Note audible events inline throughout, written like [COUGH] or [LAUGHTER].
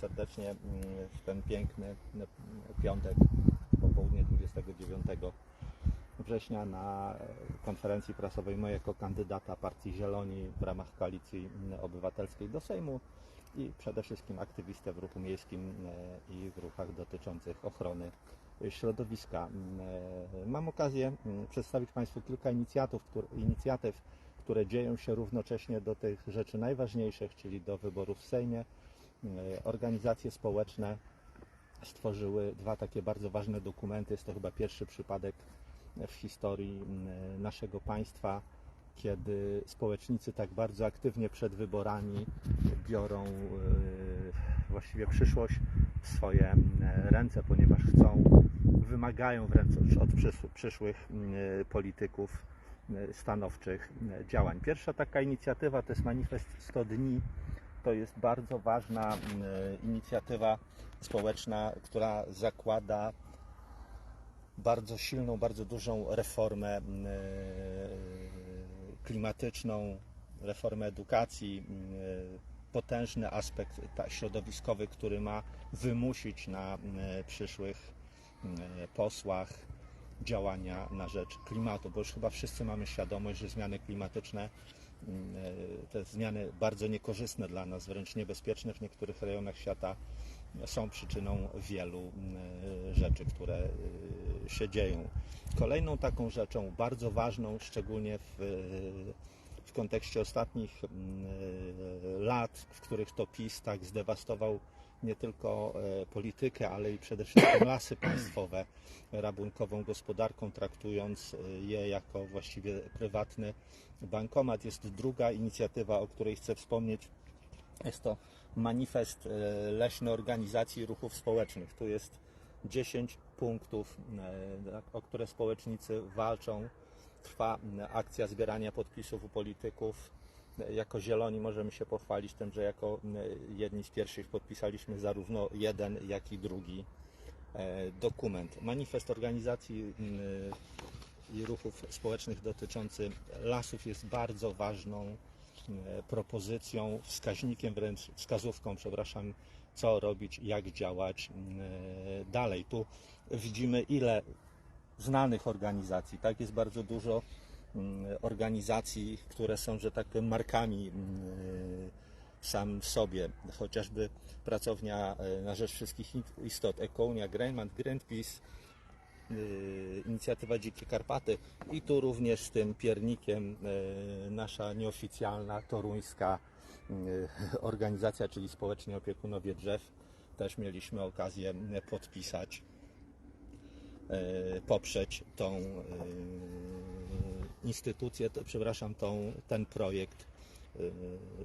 serdecznie mm, w ten piękny piątek, popołudnie 29 września na e, konferencji prasowej mojego kandydata Partii Zieloni w ramach Koalicji Obywatelskiej do Sejmu i przede wszystkim aktywistę w ruchu miejskim e, i w ruchach dotyczących ochrony środowiska. E, Mam okazję mm, przedstawić Państwu kilka inicjatyw, inicjatyw, które dzieją się równocześnie do tych rzeczy najważniejszych, czyli do wyborów w Sejmie. E, Organizacje społeczne stworzyły dwa takie bardzo ważne dokumenty. Jest to chyba pierwszy przypadek w historii mm, naszego państwa, kiedy społecznicy tak bardzo aktywnie przed wyborami biorą e, właściwie przyszłość w swoje ręce, ponieważ chcą, wymagają wręcz od przysz- przyszłych polityków stanowczych działań. Pierwsza taka inicjatywa to jest manifest 100 dni. To jest bardzo ważna mm, inicjatywa społeczna, która zakłada bardzo silną, bardzo dużą reformę mm, e, klimatyczną, reformę edukacji, mm, e, potężny aspekt środowiskowy, który ma wymusić na przyszłych posłach działania na rzecz klimatu, bo już chyba wszyscy mamy świadomość, że zmiany klimatyczne e, te zmiany bardzo niekorzystne dla nas, wręcz niebezpieczne w niektórych rejonach świata są przyczyną wielu mm, rzeczy, które y, się dzieją. Kolejną taką rzeczą bardzo ważną, szczególnie w, w kontekście ostatnich lat, w których to PiS tak zdewastował nie tylko e, politykę, ale i przede wszystkim lasy [CLEARS THROAT] państwowe rabunkową gospodarką, traktując e, je jako właściwie prywatny bankomat. Jest druga inicjatywa, o której chcę wspomnieć. Jest to manifest e, Leśnej Organizacji Ruchów Społecznych. Tu jest 10 punktów, o które społecznicy walczą. Trwa akcja zbierania podpisów u polityków. Jako zieloni możemy się pochwalić tym, że jako jedni z pierwszych podpisaliśmy zarówno jeden, jak i drugi e, dokument. Manifest organizacji i ruchów społecznych dotyczący lasów jest bardzo ważną propozycją, wskaźnikiem, wręcz wskazówką, przepraszam, co robić, jak działać dalej. Tu widzimy, ile znanych organizacji, tak? Jest bardzo dużo organizacji, które są, że tak powiem, markami mm, sam w sobie. Chociażby pracownia e, na rzecz wszystkich istot, Ekounia, Greenland, Greenpeace, y, inicjatywa Dzikie Karpaty i tu również z tym piernikiem y, nasza nieoficjalna toruńska [LAUGHS] organizacja, czyli Społeczni Opiekunowie Drzew. Też mieliśmy okazję podpisać, poprzeć tą instytucję, przepraszam, tą, ten projekt y,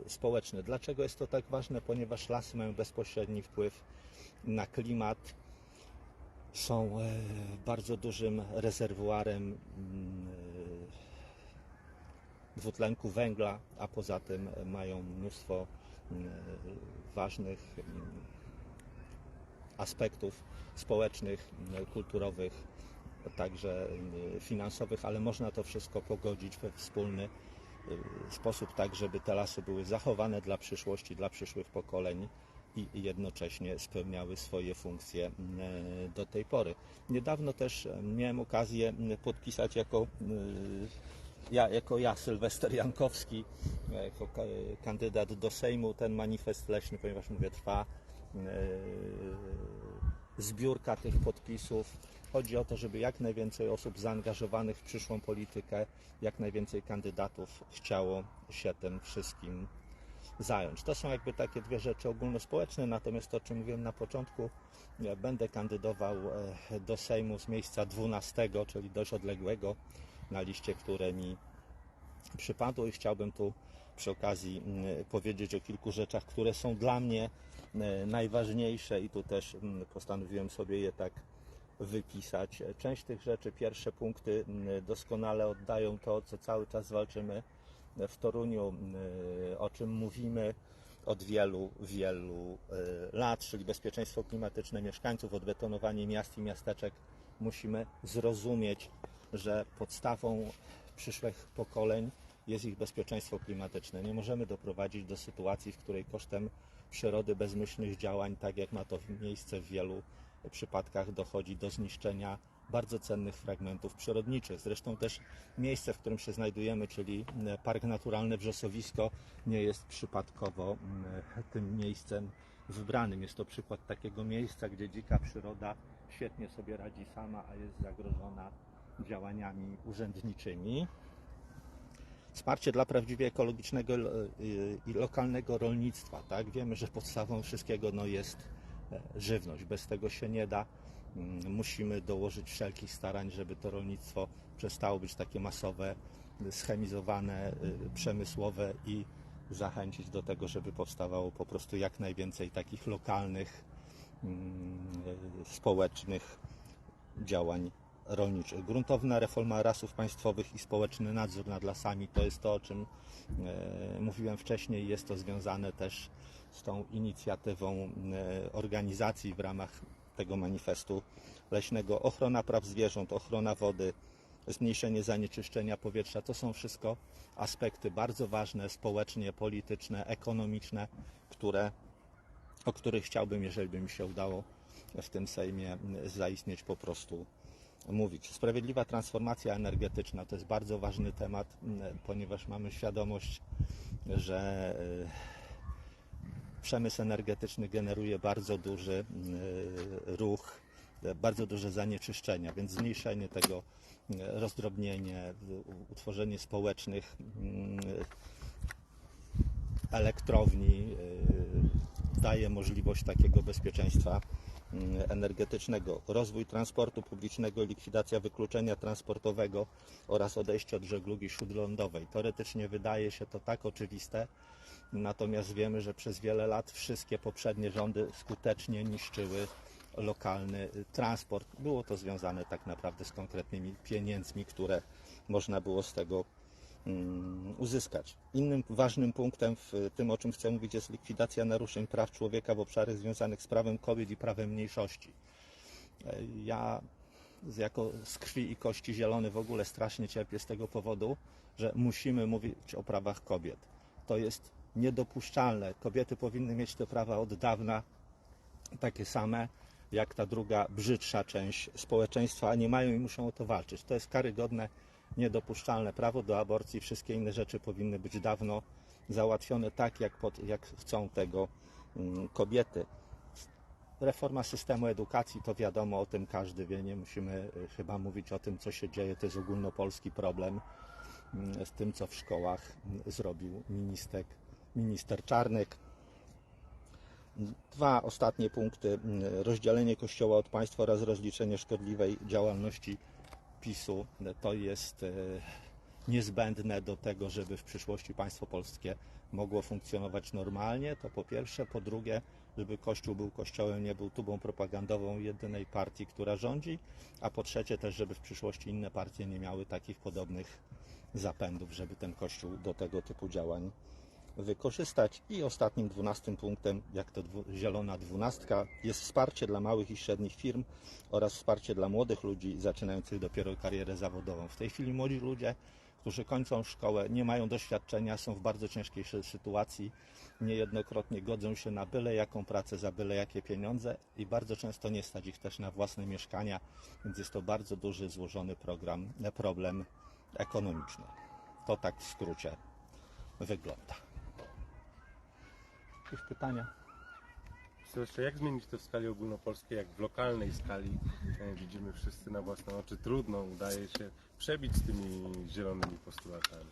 społeczny. Dlaczego jest to tak ważne? Ponieważ lasy mają bezpośredni wpływ na klimat, są e, bardzo dużym rezerwuarem mm, e, dwutlenku węgla, a poza tym mają mnóstwo mm, ważnych mm, aspektów społecznych, kulturowych, także mm, finansowych, ale można to wszystko pogodzić we wspólny y, sposób, tak żeby te lasy były zachowane dla przyszłości, dla przyszłych pokoleń i jednocześnie spełniały swoje funkcje e, do tej pory. Niedawno też miałem okazję podpisać jako y, ja, jako ja, Sylwester Jankowski, jako ka- kandydat do Sejmu, ten manifest leśny, ponieważ mówię, trwa zbiórka tych podpisów. Chodzi o to, żeby jak najwięcej osób zaangażowanych w przyszłą politykę, jak najwięcej kandydatów chciało się tym wszystkim zająć. To są jakby takie dwie rzeczy ogólnospołeczne, natomiast to, o czym mówiłem na początku, ja będę kandydował e, do Sejmu z miejsca 12, czyli dość odległego na liście, które mi przypadło i chciałbym tu przy okazji mm, powiedzieć o kilku rzeczach, które są dla mnie e, najważniejsze i tu też mm, postanowiłem sobie je tak wypisać. Część tych rzeczy, pierwsze punkty mm, doskonale oddają to, co cały czas walczymy w Toruniu, mm, o czym mówimy od wielu, wielu e, lat, czyli bezpieczeństwo klimatyczne mieszkańców, odbetonowanie miast i miasteczek. Musimy zrozumieć, że podstawą przyszłych pokoleń jest ich bezpieczeństwo klimatyczne. Nie możemy doprowadzić do sytuacji, w której kosztem przyrody bezmyślnych działań, tak jak ma to miejsce w wielu przypadkach, dochodzi do zniszczenia bardzo cennych fragmentów przyrodniczych. Zresztą też miejsce, w którym się znajdujemy, czyli mm, Park Naturalny Wrzosowisko, nie jest przypadkowo mm, tym miejscem wybranym. Jest to przykład takiego miejsca, gdzie dzika przyroda świetnie sobie radzi sama, a jest zagrożona działaniami urzędniczymi. Wsparcie dla prawdziwie ekologicznego y, i lokalnego rolnictwa. Tak? Wiemy, że podstawą wszystkiego no, jest e, żywność. Bez tego się nie da. Mm, Musimy dołożyć wszelkich starań, żeby to rolnictwo przestało być takie masowe, schemizowane, y, przemysłowe i zachęcić do tego, żeby powstawało po prostu jak najwięcej takich lokalnych, mm, y, społecznych działań rolniczych. Gruntowna reforma lasów państwowych i społeczny nadzór nad lasami to jest to, o czym e, mówiłem wcześniej. Jest to związane też z tą inicjatywą e, organizacji w ramach tego manifestu leśnego. Ochrona praw zwierząt, ochrona wody, zmniejszenie zanieczyszczenia powietrza to są wszystko aspekty bardzo ważne społecznie, polityczne, ekonomiczne, które, o których chciałbym, jeżeli by mi się udało w tym Sejmie zaistnieć po prostu mówić. Sprawiedliwa transformacja energetyczna to jest bardzo ważny temat, ponieważ mamy świadomość, że y, przemysł energetyczny generuje bardzo duży y, ruch, y, bardzo duże zanieczyszczenia, więc zmniejszenie tego, y, rozdrobnienie, u- utworzenie społecznych y, elektrowni y, daje możliwość takiego bezpieczeństwa energetycznego, rozwój transportu publicznego, likwidacja wykluczenia transportowego oraz odejście od żeglugi śródlądowej. Teoretycznie wydaje się to tak oczywiste, natomiast wiemy, że przez wiele lat wszystkie poprzednie rządy skutecznie niszczyły lokalny y, transport. Było to związane tak naprawdę z konkretnymi pieniędzmi, które można było z tego mm, uzyskać. Innym ważnym punktem w tym, o czym chcę mówić, jest likwidacja naruszeń praw człowieka w obszarach związanych z prawem kobiet i prawem mniejszości. E, Ja jako z krwi i kości zielony w ogóle strasznie cierpię z tego powodu, że musimy mówić o prawach kobiet. To jest niedopuszczalne. Kobiety powinny mieć te prawa od dawna takie same jak ta druga, brzydsza część społeczeństwa, a nie mają i muszą o to walczyć. To jest karygodne, niedopuszczalne. Prawo do aborcji, wszystkie inne rzeczy powinny być dawno załatwione tak, jak, pod, jak chcą tego mm, kobiety. Reforma systemu edukacji, to wiadomo, o tym każdy wie, nie musimy y, chyba mówić o tym, co się dzieje, to jest ogólnopolski problem mm, z tym, co w szkołach mm, zrobił minister, minister Czarnek. Dwa ostatnie punkty. Rozdzielenie Kościoła od państwa oraz rozliczenie szkodliwej działalności PiSu. To jest e, niezbędne do tego, żeby w przyszłości państwo polskie mogło funkcjonować normalnie. To po pierwsze. Po drugie, żeby Kościół był Kościołem, nie był tubą propagandową jedynej partii, która rządzi. A po trzecie też, żeby w przyszłości inne partie nie miały takich podobnych zapędów, żeby ten Kościół do tego typu działań wykorzystać. I ostatnim, dwunastym punktem, jak to dwu, zielona dwunastka, jest wsparcie dla małych i średnich firm oraz wsparcie dla młodych ludzi zaczynających dopiero karierę zawodową. W tej chwili młodzi ludzie, którzy kończą szkołę, nie mają doświadczenia, są w bardzo ciężkiej sy- sytuacji, niejednokrotnie godzą się na byle jaką pracę za byle jakie pieniądze i bardzo często nie stać ich też na własne mieszkania, więc jest to bardzo duży, złożony program, problem ekonomiczny. To tak w skrócie wygląda. Jakieś pytania? Jak zmienić to w skali ogólnopolskiej, jak w lokalnej skali e, widzimy wszyscy na własne oczy, trudno udaje się przebić z tymi zielonymi postulatami.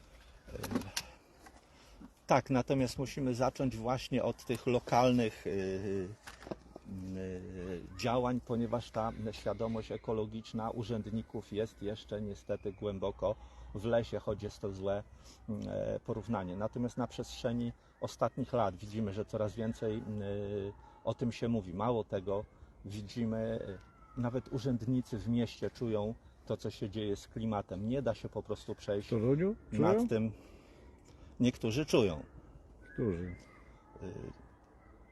Tak, natomiast musimy zacząć właśnie od tych lokalnych yy, yy, działań, ponieważ ta świadomość ekologiczna urzędników jest jeszcze niestety głęboko w lesie, choć jest to złe yy, porównanie. Natomiast na przestrzeni ostatnich lat widzimy, że coraz więcej yy, o tym się mówi. Mało tego, widzimy, yy, nawet urzędnicy w mieście czują to, co się dzieje z klimatem. Nie da się po prostu przejść? Czują? nad tym. Niektórzy czują Którzy?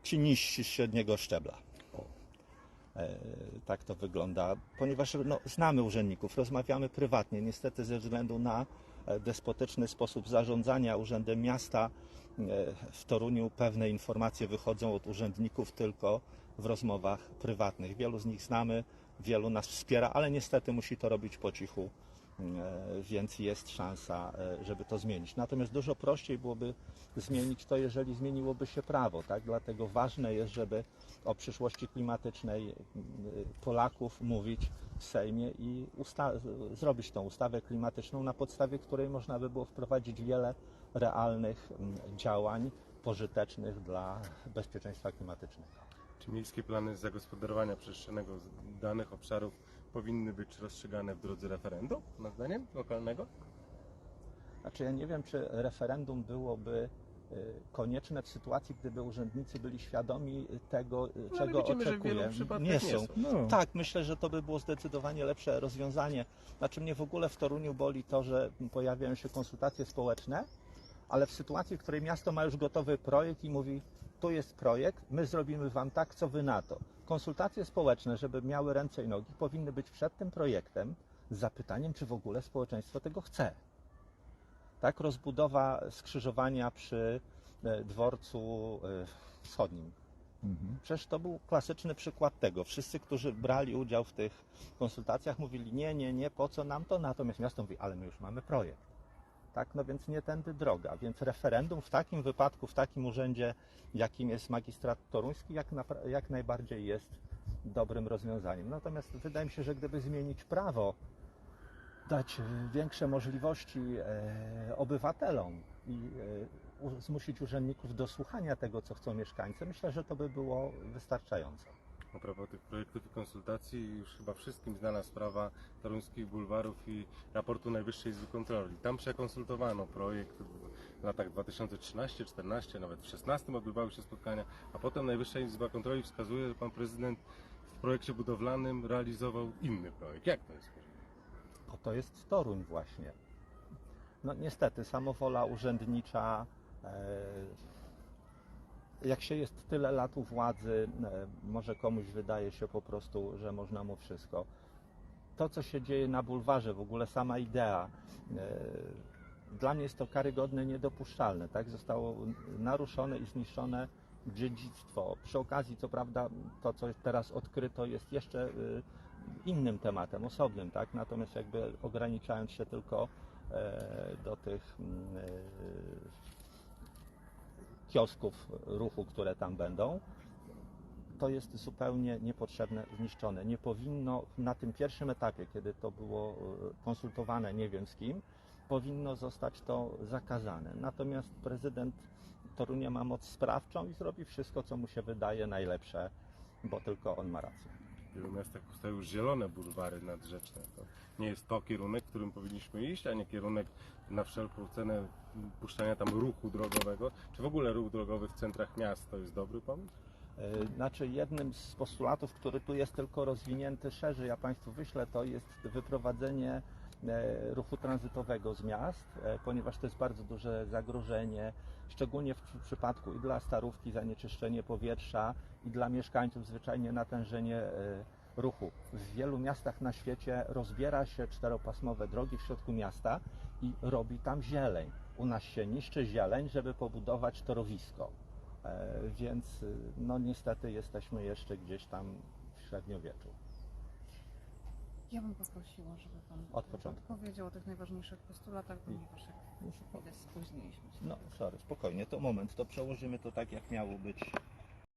ci niżsi średniego szczebla. E, tak to wygląda, ponieważ no, znamy urzędników, rozmawiamy prywatnie. Niestety ze względu na despotyczny sposób zarządzania urzędem miasta. E, W Toruniu pewne informacje wychodzą od urzędników tylko w rozmowach prywatnych. Wielu z nich znamy, wielu nas wspiera, ale niestety musi to robić po cichu, e, więc jest szansa, e, żeby to zmienić. Natomiast dużo prościej byłoby zmienić to, jeżeli zmieniłoby się prawo, tak? Dlatego ważne jest, żeby o przyszłości klimatycznej mm, Polaków mówić w Sejmie i zrobić tą ustawę klimatyczną, na podstawie której można by było wprowadzić wiele realnych mm, działań pożytecznych dla bezpieczeństwa klimatycznego. Czy miejskie plany zagospodarowania przestrzennego danych obszarów powinny być rozstrzygane w drodze referendum, na zdaniem lokalnego? Znaczy ja nie wiem, czy referendum byłoby konieczne w sytuacji, gdyby urzędnicy byli świadomi tego, y, No, czego widzimy, że w wielu oczekują. Nie nie są. są. No, Tak, myślę, że to by było zdecydowanie lepsze rozwiązanie. Znaczy mnie w ogóle w Toruniu boli to, że pojawiają się konsultacje społeczne, ale w sytuacji, w której miasto ma już gotowy projekt i mówi, tu jest projekt, my zrobimy wam tak, co wy na to. Konsultacje społeczne, żeby miały ręce i nogi, powinny być przed tym projektem z zapytaniem, czy w ogóle społeczeństwo tego chce. Tak, rozbudowa skrzyżowania przy e, dworcu e, wschodnim. mhm. Przecież to był klasyczny przykład tego. Wszyscy, którzy brali udział w tych konsultacjach, mówili nie, nie, nie, po co nam to? Natomiast miasto mówi, ale my już mamy projekt. Tak, no więc nie tędy droga. Więc referendum w takim wypadku, w takim urzędzie, jakim jest magistrat toruński, jak, napra- jak najbardziej jest dobrym rozwiązaniem. Natomiast wydaje mi się, że gdyby zmienić prawo, dać e, większe możliwości e, obywatelom i e, zmusić urzędników do słuchania tego, co chcą mieszkańcy, myślę, że to by było wystarczające. A propos tych projektów i konsultacji, już chyba wszystkim znana sprawa toruńskich bulwarów i raportu Najwyższej Izby Kontroli. Tam przekonsultowano projekt w latach 2013-14, nawet w 2016 odbywały się spotkania, a potem Najwyższa Izba Kontroli wskazuje, że pan prezydent w projekcie budowlanym realizował inny projekt. Jak to jest to jest Toruń właśnie. No niestety, samowola urzędnicza, e, jak się jest tyle lat u władzy, e, może komuś wydaje się po prostu, że można mu wszystko. To, co się dzieje na bulwarze, w ogóle sama idea, e, dla mnie jest to karygodne, niedopuszczalne. Tak? Zostało naruszone i zniszczone dziedzictwo. Przy okazji, co prawda, to, co teraz odkryto, jest jeszcze innym tematem, osobnym, tak? Natomiast jakby ograniczając się tylko e, do tych mm, e, kiosków ruchu, które tam będą, to jest zupełnie niepotrzebne, zniszczone. Nie powinno na tym pierwszym etapie, kiedy to było e, konsultowane nie wiem z kim, powinno zostać to zakazane. Natomiast prezydent Torunia ma moc sprawczą i zrobi wszystko, co mu się wydaje najlepsze, bo tylko on ma rację. Wielu miastach powstają już zielone bulwary nadrzeczne. To nie jest to kierunek, którym powinniśmy iść, a nie kierunek na wszelką cenę puszczania tam ruchu drogowego. Czy w ogóle ruch drogowy w centrach miast to jest dobry pomysł? E, Znaczy jednym z postulatów, który tu jest tylko rozwinięty szerzej, ja Państwu wyślę, to jest wyprowadzenie ruchu tranzytowego z miast, e, ponieważ to jest bardzo duże zagrożenie, szczególnie w przy- przypadku i dla starówki zanieczyszczenie powietrza i dla mieszkańców zwyczajnie natężenie e, ruchu. W wielu miastach na świecie rozbiera się czteropasmowe drogi w środku miasta i robi tam zieleń. U nas się niszczy zieleń, żeby pobudować torowisko. E, Więc no niestety jesteśmy jeszcze gdzieś tam w średniowieczu. Ja bym poprosiła, żeby Pan Od początku. powiedział o tych najważniejszych postulatach, ponieważ jak widać spóźniliśmy się. No sorry, spokojnie, to moment, to przełożymy to tak jak miało być